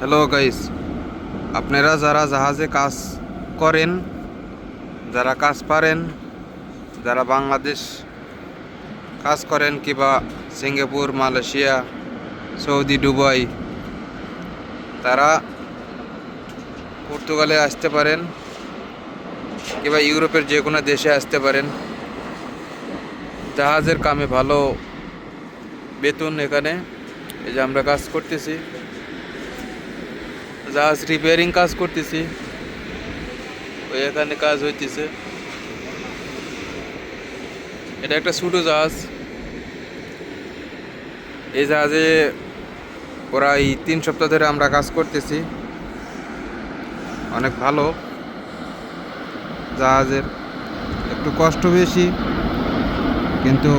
Hello guys আপনারা যারা জাহাজে কাজ করেন, যারা কাজ পারেন, যারা বাংলাদেশ কাজ করেন, কিংবা সিঙ্গাপুর, মালয়েশিয়া, সৌদি, দুবাই, তারা পর্তুগালে আসতে পারেন, কিংবা ইউরোপের যে কোনো দেশে আসতে পারেন। জাহাজের কামে ভালো বেতন এখানে। এই যে আমরা কাজ করতেছি। জাহাজ রিপেয়ারিং কাজ করতেছি। ওই এখানে কাজ হইতেছে। এটা একটা ছোটো জাহাজ। এই জাহাজে প্রায় তিন সপ্তাহ ধরে আমরা কাজ করতেছি। অনেক ভালো জাহাজের। একটু কষ্ট বেশি, কিন্তু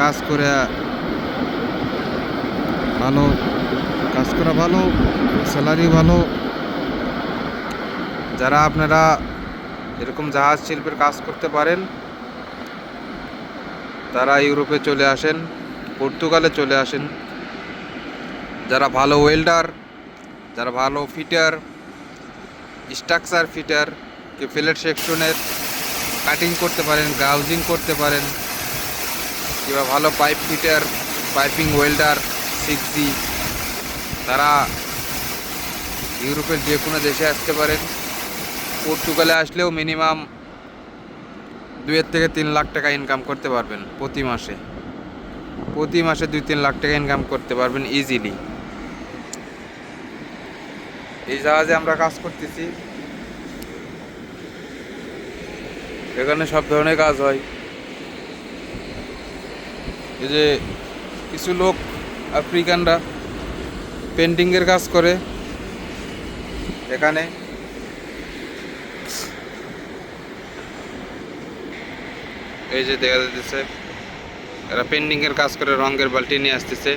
কাজ করে ভালো কাজ করা ভালো স্যালারি ভালো। যারা আপনারা এরকম জাহাজ শিল্পের কাজ করতে পারেন, তারা ইউরোপে চলে আসেন, পর্তুগালে চলে আসেন। যারা ভালো ওয়েল্ডার, যারা ভালো ফিটার, স্ট্রাকচার ফিটার কি ফিলেট সেকশনের কাটিং করতে পারেন গ্রাউজিং করতে পারেন, কিংবা ভালো পাইপ ফিটার, পাইপিং ওয়েল্ডার, সিক্সি তারা ইউরোপের যে কোনো দেশে আসতে পারেন। পর্তুগালে আসলেও মিনিমাম দুয়ের থেকে তিন লাখ টাকা ইনকাম করতে পারবেন প্রতি মাসে। প্রতি মাসে দুই তিন লাখ টাকা ইনকাম করতে পারবেন ইজিলি এই জাহাজে আমরা কাজ করতেছি। এখানে সব ধরনের কাজ হয়। এই যে কিছু লোক আফ্রিকানরা পেন্টিংয়ের কাজ করে। এখানে এই যে দেখা যাচ্ছে এরা পেন্টিংয়ের কাজ করে, রঙের বালতি নিয়ে আসতেছে।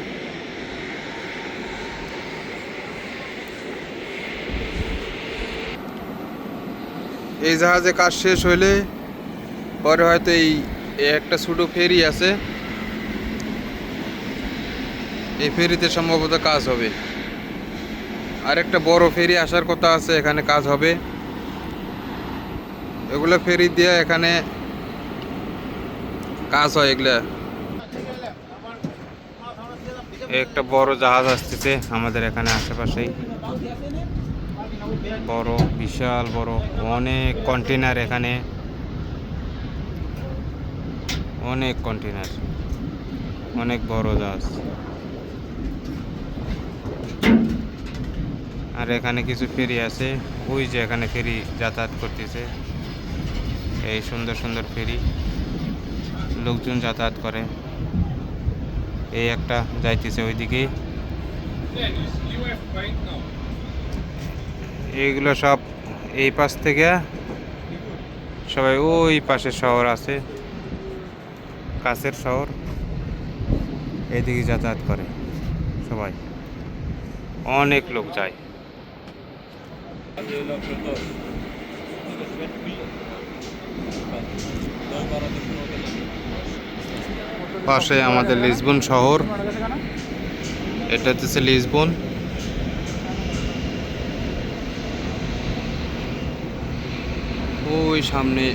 এই জাহাজে কাজ শেষ হইলে পরে হয়তো এই একটা ছোটো ফেরি আছে। এই ফেরিতে সম্ভবত কাজ হবে। আর একটা বড় ফেরি আসার কথা আছে, এখানে কাজ হবে। এগুলো ফেরি দিয়ে এখানে কাজ হয় এগুলা। একটা বড় জাহাজ আসতেছে আমাদের এখানে আশেপাশেই। বড়, বিশাল, বড়, অনেক কন্টেনার এখানে। অনেক কন্টেনার অনেক বড় জাহাজ। আর এখানে কিছু ফেরি আছে। ওই যে এখানে ফেরি যাতায়াত করতেছে। এই সুন্দর সুন্দর ফেরি। লোকজন যাতায়াত করে। এই একটা যাইতেছে ওইদিকে। এইগুলো সব এই পাশ থেকে সবাই ওই পাশে শহর আছে। কাছের শহর। এইদিকে যাতায়াত করে সবাই। অনেক লোক যায়। পাশে আমাদের লিসবন শহর। এটা হচ্ছে লিসবন। ওই সামনে।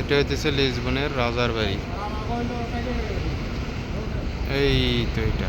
এটা হচ্ছে লিসবনের রাজার বাড়ি। এই তো এটা